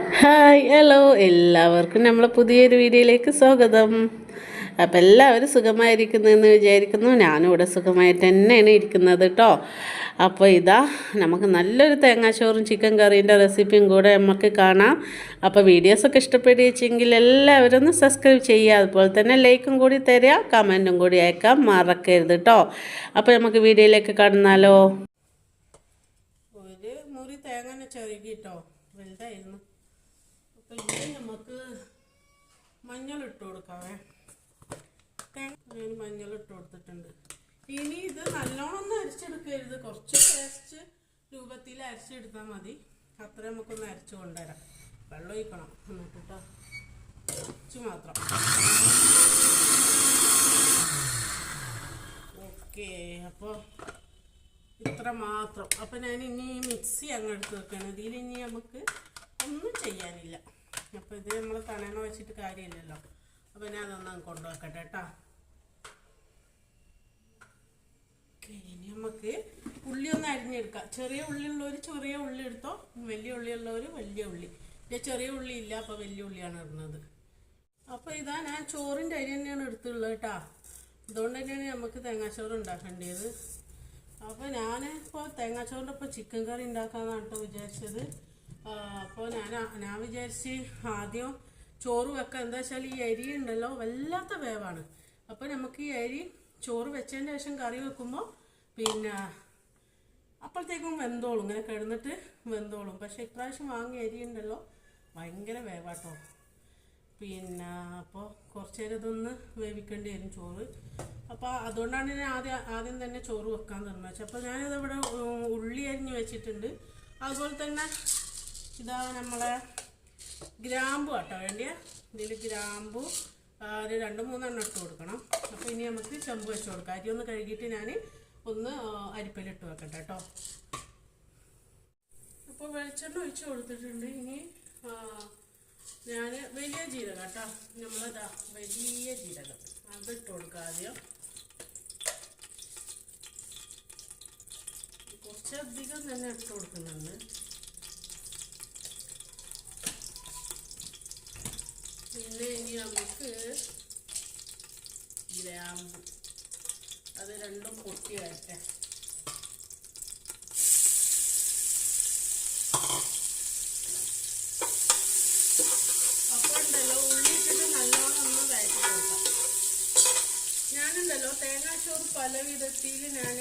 Hi hello. എല്ലാവർക്കും നമ്മളെ പുതിയൊരു വീഡിയോയിലേക്ക് സ്വാഗതം. അപ്പം എല്ലാവരും സുഖമായിരിക്കുന്നു എന്ന് വിചാരിക്കുന്നു. ഞാനും ഇവിടെ സുഖമായിട്ട് തന്നെയാണ് ഇരിക്കുന്നത് കേട്ടോ അപ്പോൾ ഇതാ നമുക്ക് നല്ലൊരു തേങ്ങാച്ചോറും ചിക്കൻ കറീന്റെ റെസിപ്പിയും കൂടെ നമുക്ക് കാണാം. അപ്പോൾ വീഡിയോസൊക്കെ വെച്ചെങ്കിൽ എല്ലാവരും ഒന്ന് സബ്സ്ക്രൈബ് ചെയ്യുക. അതുപോലെ തന്നെ ലൈക്കും കൂടി തരിക കമന്റും കൂടി അയക്കാം മറക്കരുത് കേട്ടോ അപ്പോൾ നമുക്ക് വീഡിയോയിലേക്ക് കടന്നാലോ. ഒരു മുറി തേങ്ങ ചെറുകിട്ടോ. വലുതായിരുന്നു. ഇനി നമുക്ക് മഞ്ഞൾ ഇട്ട് കൊടുക്കാവേ ഞാൻ മഞ്ഞൾ ഇട്ട് കൊടുത്തിട്ടുണ്ട്. ഇനി ഇത് നല്ലോണം അരച്ചെടുക്കരുത്. കുറച്ച് പേസ്റ്റ് രൂപത്തിൽ അരച്ചെടുത്താൽ മതി. അത്ര നമുക്കൊന്ന് അരച്ചു കൊണ്ടുവരാം. വെള്ളം ഒഴിക്കണം എന്നിട്ട് കേട്ടോ കുറച്ച് മാത്രം. ഓക്കെ അപ്പോൾ ഇത്ര മാത്രം. അപ്പം ഞാൻ ഇനി മിക്സി അങ്ങ് എടുത്ത് വെക്കണം ഇതിൽ ഇനി നമുക്ക് ഒന്നും ചെയ്യാനില്ല. അപ്പോൾ ഇത് നമ്മൾ തണണ വെച്ചിട്ട് കാര്യമില്ലല്ലോ. അപ്പോൾ ഞാൻ അതൊന്ന് കൊണ്ടുവെക്കട്ടെ കേട്ടോ. ഇനി നമുക്ക് ഉള്ളി ഒന്ന് അരിഞ്ഞെടുക്കാം. ചെറിയ ഉള്ളി ഉള്ളവർ ചെറിയ ഉള്ളി എടുത്തോ? വലിയ ഉള്ളി ഉള്ളവർ വലിയ ഉള്ളി. ഇല്ല ചെറിയ ഉള്ളി ഇല്ല അപ്പോൾ വലിയ ഉള്ളിയാണ് ഇടുന്നത്. അപ്പോൾ ഇതാ ഞാൻ ചോറിന്റെ അരി തന്നെയാണ് എടുത്തുള്ളത് കേട്ടോ. അതുകൊണ്ട് തന്നെയാണ് നമുക്ക് തേങ്ങാച്ചോറ് ഉണ്ടാക്കേണ്ടത്. അപ്പോൾ ഞാൻ ഇപ്പോൾ തേങ്ങാച്ചോറിന്റെ ഇപ്പോൾ ചിക്കൻ കറി ഉണ്ടാക്കാമെന്നാണ് കേട്ടോ വിചാരിച്ചത്. അപ്പോൾ ഞാൻ ഞാൻ വിചാരിച്ച് ആദ്യം ചോറ് വെക്കാം എന്താ വെച്ചാൽ ഈ അരി ഉണ്ടല്ലോ വല്ലാത്ത വേവാണ്. അപ്പോൾ നമുക്ക് ഈ അരി ചോറ് വെച്ചതിന് ശേഷം കറി വെക്കുമ്പോൾ പിന്നെ അപ്പോഴത്തേക്കും വെന്തോളും ഇങ്ങനെ കിടന്നിട്ട് വെന്തോളും. പക്ഷേ ഇപ്രാവശ്യം വാങ്ങിയ അരി ഉണ്ടല്ലോ ഭയങ്കര വേവാട്ടോ. പിന്നെ അപ്പോൾ കുറച്ച് നേരം ഇതൊന്ന് വേവിക്കേണ്ടി വരും ചോറ്. അപ്പോൾ അതുകൊണ്ടാണ് ഞാൻ ആദ്യം ആദ്യം തന്നെ ചോറ് വെക്കാൻ തീർന്നത് അപ്പോൾ ഞാനിത് ഇവിടെ ഉള്ളി അരിഞ്ഞ് വെച്ചിട്ടുണ്ട്. അതുപോലെ തന്നെ ഇതാ നമ്മളെ ഗ്രാമ്പു കേട്ടോ വേണ്ടിയ ഇതിൽ ഗ്രാമ്പു ഒരു രണ്ട് മൂന്നെണ്ണം ഇട്ട് കൊടുക്കണം. അപ്പോൾ ഇനി നമുക്ക് ചെമ്പ് വെച്ച് കൊടുക്കാം. അരി ഒന്ന് കഴുകിയിട്ട് ഞാൻ ഒന്ന് അരിപ്പയിലിട്ട് വെക്കട്ടെ കേട്ടോ. അപ്പോൾ വെളിച്ചെണ്ണ ഒഴിച്ച് കൊടുത്തിട്ടുണ്ട്. ഇനി ഞാൻ വലിയ ജീരകം കേട്ടോ. നമ്മളതാ വലിയ ജീരകം. അതിട്ട് കൊടുക്കാം ആദ്യം. കുറച്ചധികം തന്നെ ഇട്ട് കൊടുക്കുന്നുണ്ട്. പിന്നെ ഇനി നമുക്ക് ഗ്രാമ്പു അത് രണ്ടും പൊട്ടി വരട്ടെ ഞാനുണ്ടല്ലോ തേങ്ങാച്ചോറ് പല വിധത്തിൽ ഞാൻ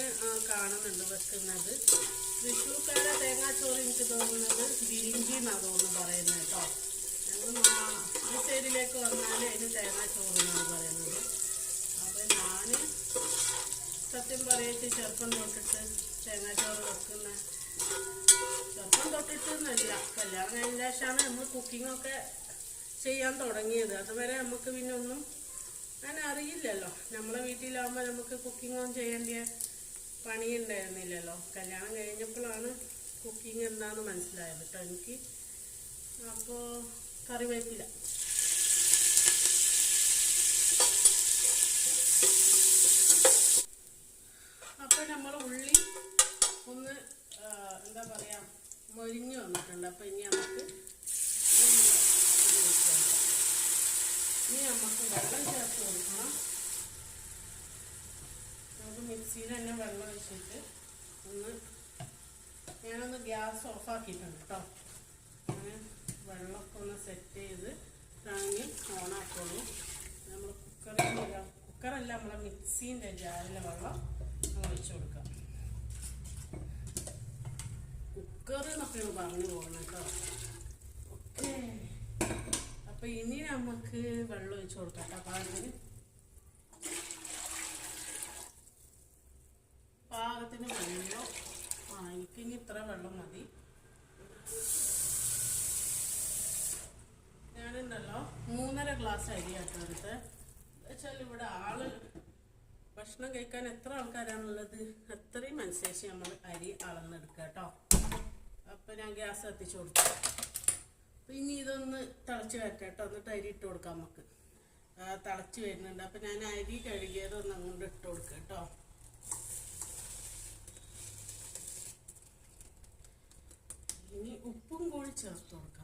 കാണുന്നുണ്ട് വെക്കുന്നത് തൃശ്ശൂർക്കാരെ തേങ്ങാച്ചോറ് എനിക്ക് തോന്നുന്നത് വിരിഞ്ചി എന്നാണ് തോന്നുന്നു പറയുന്നത് കേട്ടോ ഈ സൈഡിലേക്ക് വന്നാൽ അതിന് തേങ്ങാച്ചോറ് എന്നാണ് പറയുന്നത്. അപ്പം ഞാൻ സത്യം പറയച്ച് ചെറുപ്പം തൊട്ടിട്ട് തേങ്ങാച്ചോറ് വെക്കുന്ന ചെറുപ്പം തൊട്ടിട്ട് കല്യാണം കഴിഞ്ഞ ശേഷമാണ് നമ്മൾ കുക്കിങ്ങൊക്കെ ചെയ്യാൻ തുടങ്ങിയത്. അതുവരെ നമുക്ക് പിന്നെ ഒന്നും അങ്ങനെ അറിയില്ലല്ലോ. നമ്മളെ വീട്ടിലാകുമ്പോൾ നമുക്ക് കുക്കിങ്ങൊന്നും ചെയ്യേണ്ട പണി ഉണ്ടായിരുന്നില്ലല്ലോ കല്യാണം കഴിഞ്ഞപ്പോഴാണ് കുക്കിംഗ് എന്താണെന്ന് മനസ്സിലായത് കേട്ടോ എനിക്ക്. അപ്പോൾ കറിവേപ്പില. അപ്പോൾ നമ്മൾ ഉള്ളി ഒന്ന് എന്താ പറയുക മൊരിഞ്ഞ് വന്നിട്ടുണ്ട്. അപ്പോൾ ഇനി നമുക്ക് ഇനി നമുക്ക് വെള്ളം ചേർത്ത് കൊടുക്കണം. നമുക്ക് മിക്സിയിൽ തന്നെ വെള്ളം വെച്ചിട്ട് ഒന്ന് ഞാനൊന്ന് ഗ്യാസ് ഓഫാക്കിയിട്ടുണ്ട് കേട്ടോ. അങ്ങനെ വെള്ളമൊക്കെ ഒന്ന് സെറ്റ് ചെയ്ത് താങ്ങി ഓണാക്കുള്ളൂ. നമ്മൾ കുക്കറിൽ കുക്കറല്ല നമ്മളെ മിക്സീന്റെ ജാറിലെ വെള്ളം. ഒഴിച്ച് കൊടുക്കാം കുക്കർ എന്നൊക്കെയാണ് പറഞ്ഞു പോകുന്നത് കേട്ടോ. ഓക്കെ. അപ്പൊ ഇനി നമുക്ക് വെള്ളം ഒഴിച്ചു കൊടുക്കാം കേട്ടോ പാകത്തിന് പാകത്തിന് വെള്ളം ആ എനിക്കിനി ഇത്ര വെള്ളം മതി. ഞാനുണ്ടല്ലോ മൂന്നര ഗ്ലാസ് അരി ആട്ടോ എടുത്ത് വെച്ചാൽ ഇവിടെ ആൾ ഭക്ഷണം കഴിക്കാൻ എത്ര ആൾക്കാരാണുള്ളത്? അത്രയും അനുസരിച്ച് നമ്മൾ അരി അളന്നെടുക്കുക കേട്ടോ. അപ്പം ഞാൻ ഗ്യാസ് കത്തിച്ചു കൊടുത്തു. അപ്പം ഇനി ഇതൊന്ന് തിളച്ച് വരട്ടെ കേട്ടോ. എന്നിട്ട് അരി ഇട്ട് കൊടുക്കാം നമുക്ക്. തിളച്ച് വരുന്നുണ്ട്. അപ്പം ഞാൻ അരി കഴുകിയതൊന്ന് അങ്ങോട്ട് ഇട്ട് കൊടുക്കുക കേട്ടോ. ഇനി ഉപ്പും കൂടി ചേർത്ത് കൊടുക്കാം.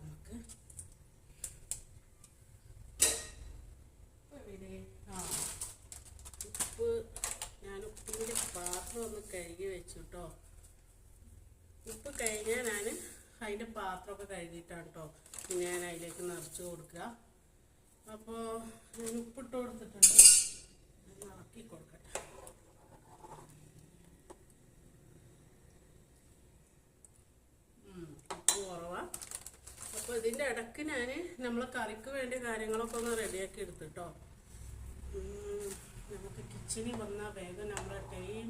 കേട്ടോ ഉപ്പ് കഴിഞ്ഞാൽ ഞാൻ അതിന്റെ പാത്രമൊക്കെ കഴുകിയിട്ടാണ് കേട്ടോ ഞാൻ അതിലേക്ക് നിറച്ച് കൊടുക്കുക. അപ്പോൾ ഞാൻ ഉപ്പിട്ട് കൊടുത്തിട്ടുണ്ട്. ഇളക്കി കൊടുക്കട്ടെ. ഉപ്പ് കുറവാണ് അപ്പോൾ ഇതിന്റെ ഇടയ്ക്ക് ഞാൻ നമ്മൾ കറിക്ക് വേണ്ട കാര്യങ്ങളൊക്കെ ഒന്ന് റെഡിയാക്കി എടുത്തിട്ടോ. നമുക്ക് കിച്ചണിൽ വന്നാൽ വേഗം നമ്മളെ ടൈം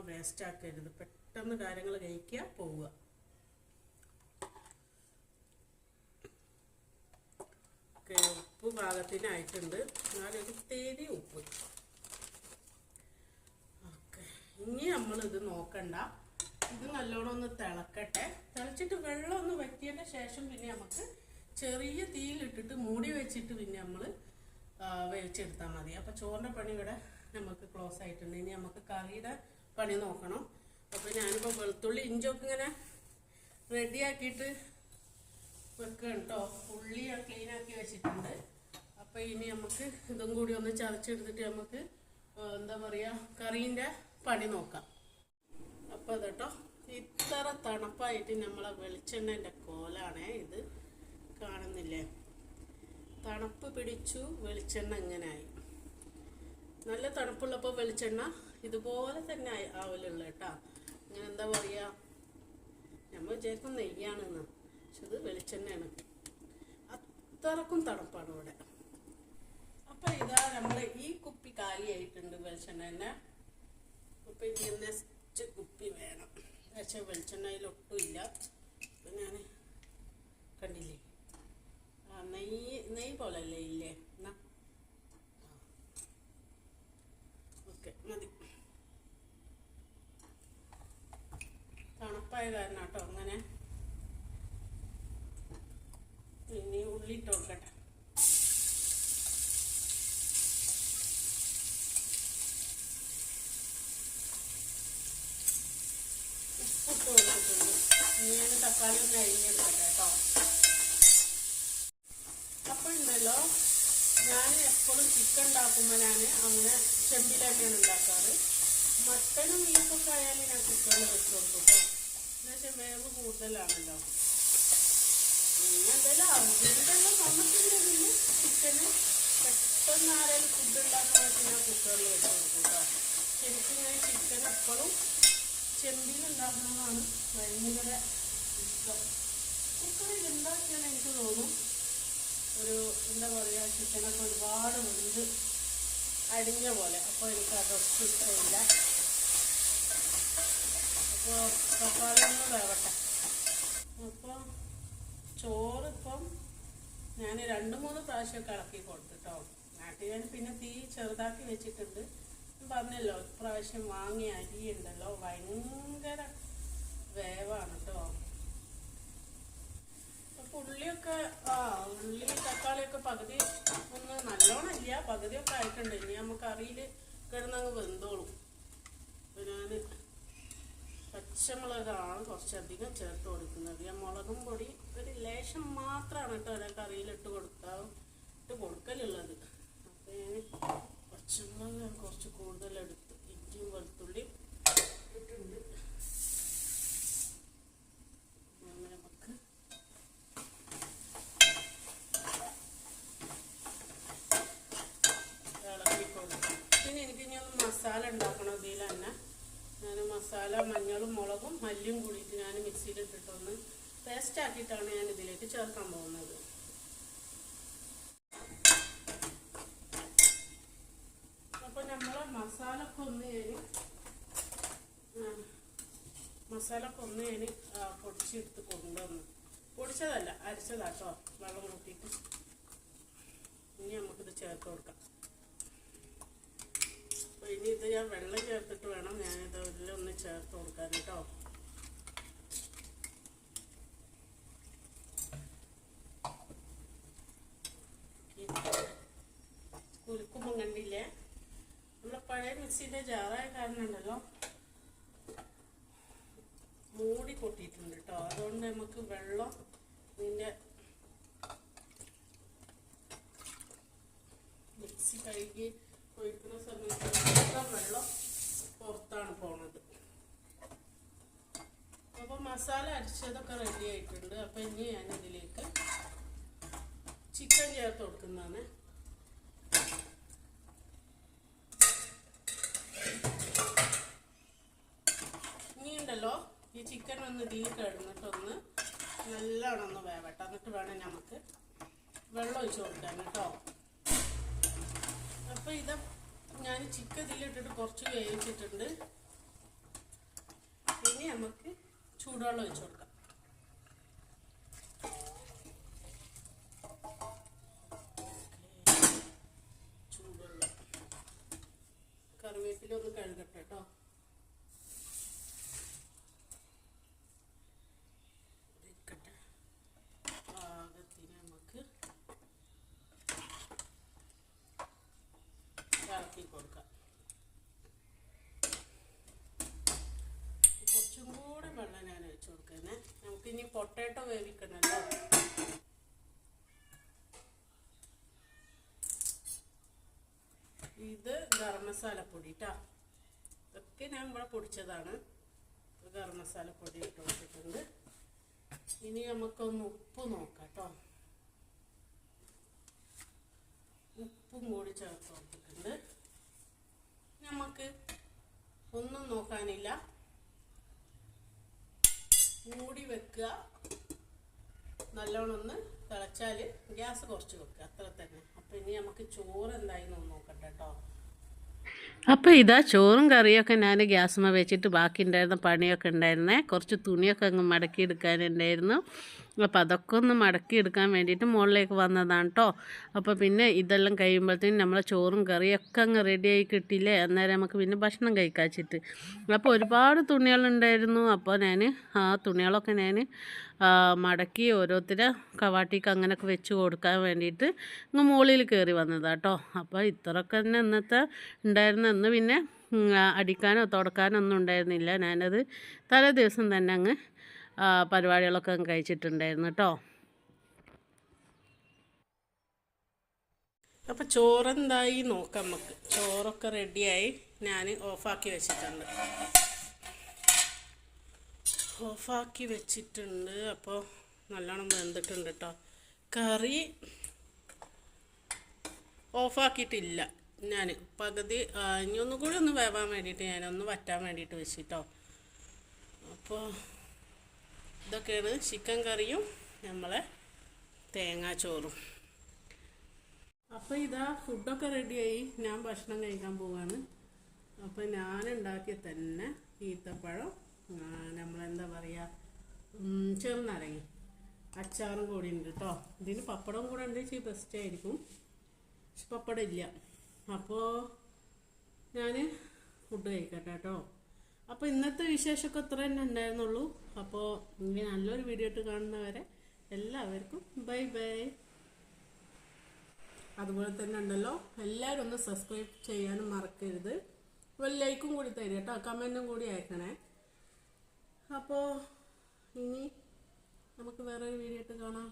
നമ്മൾ വേസ്റ്റ് ആക്കരുത്. പെട്ടെന്ന് കാര്യങ്ങൾ കഴിക്കുക പോവുക. ഉപ്പ് പാകത്തിനായിട്ടുണ്ട്. നാലൊരു തേരി ഉപ്പ്. ഓക്കെ ഇനി നമ്മളിത് നോക്കണ്ട. ഇത് നല്ലോണം ഒന്ന് തിളക്കട്ടെ. തിളച്ചിട്ട് വെള്ളം ഒന്ന് വറ്റിയതിന് ശേഷം പിന്നെ നമുക്ക് ചെറിയ തീയിലിട്ടിട്ട് മൂടി വെച്ചിട്ട് പിന്നെ നമ്മൾ വേവിച്ചെടുത്താൽ മതി. അപ്പോൾ ചോറിന്റെ പണി ഇവിടെ നമുക്ക് ക്ലോസ് ആയിട്ടുണ്ട്. ഇനി നമുക്ക് കറിയുടെ പണി നോക്കണം. അപ്പോൾ ഞാനിപ്പോൾ വെളുത്തുള്ളി ഇഞ്ചൊക്കെ ഇങ്ങനെ റെഡിയാക്കിയിട്ട് വെക്കണം കേട്ടോ ഉള്ളി ക്ലീനാക്കി വെച്ചിട്ടുണ്ട്. അപ്പം ഇനി നമുക്ക് ഇതും കൂടി ഒന്ന് ചതച്ചെടുത്തിട്ട് നമുക്ക് എന്താ പറയുക കറീന്റെ പണി നോക്കാം. അപ്പം കേട്ടോ ഇത്ര തണുപ്പായിട്ട് നമ്മളെ വെളിച്ചെണ്ണന്റെ കോലാണേ ഇത്. കാണുന്നില്ലേ? തണുപ്പ് പിടിച്ചു വെളിച്ചെണ്ണ ഇങ്ങനായി നല്ല തണുപ്പുള്ളപ്പോൾ വെളിച്ചെണ്ണ ഇതുപോലെ തന്നെ ആവലുള്ള കേട്ടാ. ഇങ്ങനെ എന്താ പറയാ? നമ്മൾ വിചാരിക്കും നെയ്യാണെന്ന്. പക്ഷെ ഇത് വെളിച്ചെണ്ണയാണ്. അത്രക്കും തണുപ്പാണ് ഇവിടെ. അപ്പൊ ഇതാ നമ്മൾ ഈ കുപ്പി കാലിയായിട്ടുണ്ട് വെളിച്ചെണ്ണ തന്നെ. അപ്പൊ ഇനി നെക്സ്റ്റ് കുപ്പി വേണം. പക്ഷെ വെളിച്ചെണ്ണയിൽ ഒട്ടും ഇല്ല ഞാൻ കണ്ടില്ലേ? ആ നെയ്യ് നെയ്യ് പോലല്ലേ ഇല്ലേ? എന്നാ. ഓക്കെ മതി. തണുപ്പായ കാരണം കേട്ടോ അങ്ങനെ. ഇനി ഉള്ളിട്ട് കൊടുക്കട്ടെ. ഉപ്പിട്ട് കൊടുത്തിട്ടുണ്ട്. ഇനി ഞാൻ തക്കാളി ഒന്ന് അരിഞ്ഞെടുക്കട്ടെ കേട്ടോ. അപ്പോൾ ഞാൻ എപ്പോഴും ചിക്കൻ ഉണ്ടാക്കുമ്പോൾ ഞാൻ അങ്ങനെ ചെമ്പിൽ തന്നെയാണ് ഉണ്ടാക്കാറ്. മട്ടനും ബീഫൊക്കെ ആയാലും ഞാൻ കുക്കറിൽ വെച്ച് കൊടുക്കും കേട്ടോ. എന്നുവെച്ചാൽ വേവ് കൂടുതലാണല്ലോ. എന്തെങ്കിലും അർജന്റെല്ലാം വന്നിട്ടുണ്ടെങ്കിൽ ചിക്കന് പെട്ടെന്ന് ആരെങ്കിലും ഫുഡ് ഉണ്ടാക്കാൻ ഞാൻ കുക്കറിൽ വെച്ച് കൊടുക്കും കേട്ടോ ശരിക്കും ഞാൻ ചിക്കൻ എപ്പോഴും ചെമ്പിൽ ഇഷ്ടം. കുക്കറിൽ ഉണ്ടാക്കിയാൽ എനിക്ക് തോന്നും ഒരു എന്താ പറയുക ചിക്കനൊക്കെ ഒരുപാട് വെന്ത് അടിഞ്ഞ പോലെ. അപ്പോൾ എനിക്ക് അതൊക്കെ ഇഷ്ടമില്ല. അപ്പോൾ തക്കാളി ഒന്ന് വേവട്ടെ അപ്പം ചോറിപ്പം ഞാൻ രണ്ട് മൂന്ന് പ്രാവശ്യമൊക്കെ ഇളക്കി കൊടുത്തിട്ടോ. നാട്ടിൽ ഞാൻ പിന്നെ തീ ചെറുതാക്കി വെച്ചിട്ടുണ്ട്. പറഞ്ഞല്ലോ ഇപ്രാവശ്യം വാങ്ങിയ അരി ഉണ്ടല്ലോ ഭയങ്കര വേവാണ് കേട്ടോ ഉള്ളിയൊക്കെ ആ ഉള്ളി തക്കാളിയൊക്കെ പകുതി ഒന്ന് നല്ലോണം ഇല്ല പകുതിയൊക്കെ ആയിട്ടുണ്ട്. ഇനി നമുക്ക് അറിയിൽ കിടന്നങ്ങ് വെന്തോളും. ഞാൻ പച്ചമുളകാണ് കുറച്ചധികം ചേർത്ത് കൊടുക്കുന്നത്. ഞാൻ മുളകും പൊടി ഒരു ലേശം മാത്രമാണ് കേട്ടോ ഞാൻ കറിയിലിട്ട് കൊടുത്താൽ ഇട്ട് കൊടുക്കലുള്ളത്. അപ്പോൾ ഞാൻ പച്ചമുളക് കുറച്ച് കൂടുതലെടുത്ത് ഇഞ്ചിയും വെളുത്തുള്ളിയും ഇട്ടിട്ടുണ്ട് അങ്ങനെ നമുക്ക് ഇളക്കി കൊടുക്കും പിന്നെ എനിക്ക് ഇനി ഒന്ന് മസാല ഉണ്ടാക്കണം ഇതിൽ തന്നെ ഞാൻ മസാല മഞ്ഞളും മുളകും മല്ലിയും കൂടിയിട്ട് ഞാൻ മിക്സിയിലിട്ടിട്ടൊന്ന് പേസ്റ്റ് ആക്കിയിട്ടാണ് ഞാൻ ഇതിലേക്ക് ചേർക്കാൻ പോകുന്നത്. അപ്പോൾ നമ്മൾ മസാല ഒന്ന് മസാല ഒക്കെ ഒന്ന് ഞാൻ പൊടിച്ചെടുത്ത് കൊണ്ടുവന്നു. പൊടിച്ചതല്ല അരച്ചതാട്ടോ വെള്ളം കൂട്ടിയിട്ട്. ഇനി നമുക്കിത് ചേർത്ത് കൊടുക്കാം. ഇനി ഇത് ഞാൻ വെള്ളം ചേർത്തിട്ട് വേണം ഞാനിത് ഇതിലൊന്ന് ചേർത്ത് കൊടുക്കാൻ കേട്ടോ. കുലുക്കുമ്പം കണ്ടില്ലേ നമ്മളെ പഴയ മിക്സിന്റെ ജാറായ കാരണം ഉണ്ടല്ലോ മൂടി കൊട്ടിയിട്ടുണ്ട് കേട്ടോ അതുകൊണ്ട് നമുക്ക് വെള്ളം ഇതിന്റെ മിക്സി കഴുകി ഒഴിക്കുന്ന സമയത്ത് മൊത്തം വെള്ളം പുറത്താണ് പോണത് അരിച്ചതൊക്കെ റെഡി ആയിട്ടുണ്ട്. അപ്പം ഇനി ഞാൻ ഇതിലേക്ക് ചിക്കൻ ചേർത്ത് കൊടുക്കുന്നതാണ്. ഇനി ഉണ്ടല്ലോ ഈ ചിക്കൻ ഒന്ന് ഇതിൽ കിടന്നിട്ടൊന്ന് നല്ലോണം ഒന്ന് വേവട്ടെ. എന്നിട്ട് വേണം നമുക്ക് വെള്ളം ഒഴിച്ച് കൊടുക്കാൻ കേട്ടോ. അപ്പോൾ ഇത് ഞാൻ ചിക്കൻ ഇതിലിട്ടിട്ട് കുറച്ച് വേവിച്ചിട്ടുണ്ട്. ഇനി നമുക്ക് ചൂടുവെള്ളം ഒഴിച്ചു കൊടുക്കാം ചൂടുവെള്ളം ഒന്ന് കഴുകട്ടെ കേട്ടോ ഇരിക്കട്ടെ നമുക്ക് കൊടുക്കാം. കൂടെ വെള്ളം ഞാൻ വെച്ച് കൊടുക്കുന്നേ. നമുക്ക് ഇനി പൊട്ടാറ്റോ വേവിക്കണല്ലോ ഇത് ഗരം മസാലപ്പൊടി പൊടി കേട്ടോ ഇതൊക്കെ ഞാൻ ഇവിടെ പൊടിച്ചതാണ്. ഗരം മസാലപ്പൊടി പൊടി ഇട്ട് കൊടുത്തിട്ടുണ്ട്. ഇനി നമുക്കൊന്ന് ഉപ്പ് നോക്കാം കേട്ടോ ഉപ്പും കൂടി ചേർത്ത് കൊടുത്തിട്ടുണ്ട്. നമുക്ക് ഒന്നും നോക്കാനില്ല. മൂടി വെക്കുക. നല്ലോണം ഒന്ന് തിളച്ചാൽ ഗ്യാസ് കുറച്ച് വെക്കുക. അത്ര തന്നെ. അപ്പം ഇനി നമുക്ക് ചോറ് എന്തായി നോക്കട്ടെ കേട്ടോ. അപ്പോൾ ഇതാ ചോറും കറിയൊക്കെ ഞാൻ ഗ്യാസുമ്മ വെച്ചിട്ട് ബാക്കി ഉണ്ടായിരുന്ന പണിയൊക്കെ ഉണ്ടായിരുന്നേ. കുറച്ച് തുണിയൊക്കെ അങ്ങ് മടക്കി എടുക്കാനുണ്ടായിരുന്നു അപ്പോൾ അതൊക്കെ ഒന്ന് മടക്കി എടുക്കാൻ വേണ്ടിയിട്ട് മുകളിലേക്ക് വന്നതാണ് കേട്ടോ അപ്പോൾ പിന്നെ ഇതെല്ലാം കഴിയുമ്പോഴത്തേനും നമ്മളെ ചോറും കറിയൊക്കെ അങ്ങ് റെഡിയായി കിട്ടിയില്ലേ? അന്നേരം നമുക്ക് പിന്നെ ഭക്ഷണം കഴിക്കാച്ചിട്ട്. അപ്പോൾ ഒരുപാട് തുണികളുണ്ടായിരുന്നു അപ്പോൾ ഞാൻ ആ തുണികളൊക്കെ ഞാൻ മടക്കി ഓരോരുത്തരെ കവാട്ടിക്ക് അങ്ങനെയൊക്കെ വെച്ച് കൊടുക്കാൻ വേണ്ടിയിട്ട് ഇങ്ങ് മുകളിൽ കയറി വന്നതാണ് കേട്ടോ അപ്പോൾ ഇത്രയൊക്കെ തന്നെ ഇന്നത്തെ ഉണ്ടായിരുന്ന. പിന്നെ അടിക്കാനോ തുടക്കാനോ ഒന്നും ഉണ്ടായിരുന്നില്ല. ഞാനത് തലേ ദിവസം തന്നെ അങ്ങ് പരിപാടികളൊക്കെ കഴിച്ചിട്ടുണ്ടായിരുന്നു കേട്ടോ. അപ്പോൾ ചോറെന്തായി നോക്കാം നമുക്ക്. ചോറൊക്കെ റെഡിയായി. ഞാൻ ഓഫാക്കി വെച്ചിട്ടുണ്ട്. ഓഫാക്കി വെച്ചിട്ടുണ്ട്. അപ്പോൾ നല്ലോണം വെന്തിട്ടുണ്ട് കേട്ടോ. കറി ഓഫാക്കിയിട്ടില്ല ഞാൻ പകുതി ഇനി ഒന്നും കൂടി ഒന്ന് വേവാൻ വേണ്ടിയിട്ട് ഞാനൊന്ന് വറ്റാൻ വേണ്ടിയിട്ട് വെച്ചിട്ടോ. അപ്പോൾ ഇതൊക്കെയാണ് ചിക്കൻ കറിയും നമ്മളെ തേങ്ങാ ചോറും. അപ്പോൾ ഇതാ ഫുഡൊക്കെ റെഡിയായി. ഞാൻ ഭക്ഷണം കഴിക്കാൻ പോവാണ്. അപ്പോൾ ഞാൻ ഉണ്ടാക്കിയ തന്നെ ഈത്തപ്പഴം നമ്മളെന്താ പറയുക ചെറുനാരങ്ങി. അച്ചാറും കൂടി ഉണ്ട് കേട്ടോ ഇതിന് പപ്പടം കൂടെ ഉണ്ട് വെച്ചാൽ ബെസ്റ്റ് ആയിരിക്കും. പപ്പടം ഇല്ല. അപ്പോൾ ഞാൻ ഫുഡ് കഴിക്കട്ടെ കേട്ടോ അപ്പോൾ ഇന്നത്തെ വിശേഷമൊക്കെ അത്ര തന്നെ ഉണ്ടായിരുന്നുള്ളൂ. അപ്പോൾ ഇനി നല്ലൊരു വീഡിയോ ഇട്ട് കാണുന്നവരെ എല്ലാവർക്കും ബൈ ബൈ. അതുപോലെ തന്നെ ഉണ്ടല്ലോ എല്ലാവരും ഒന്ന് സബ്സ്ക്രൈബ് ചെയ്യാനും മറക്കരുത്. ഒരു ലൈക്കും കൂടി തരിക കേട്ടോ കമന്റും കൂടി അയക്കണേ. അപ്പോൾ ഇനി നമുക്ക് വേറൊരു വീഡിയോ ഇട്ട് കാണാം.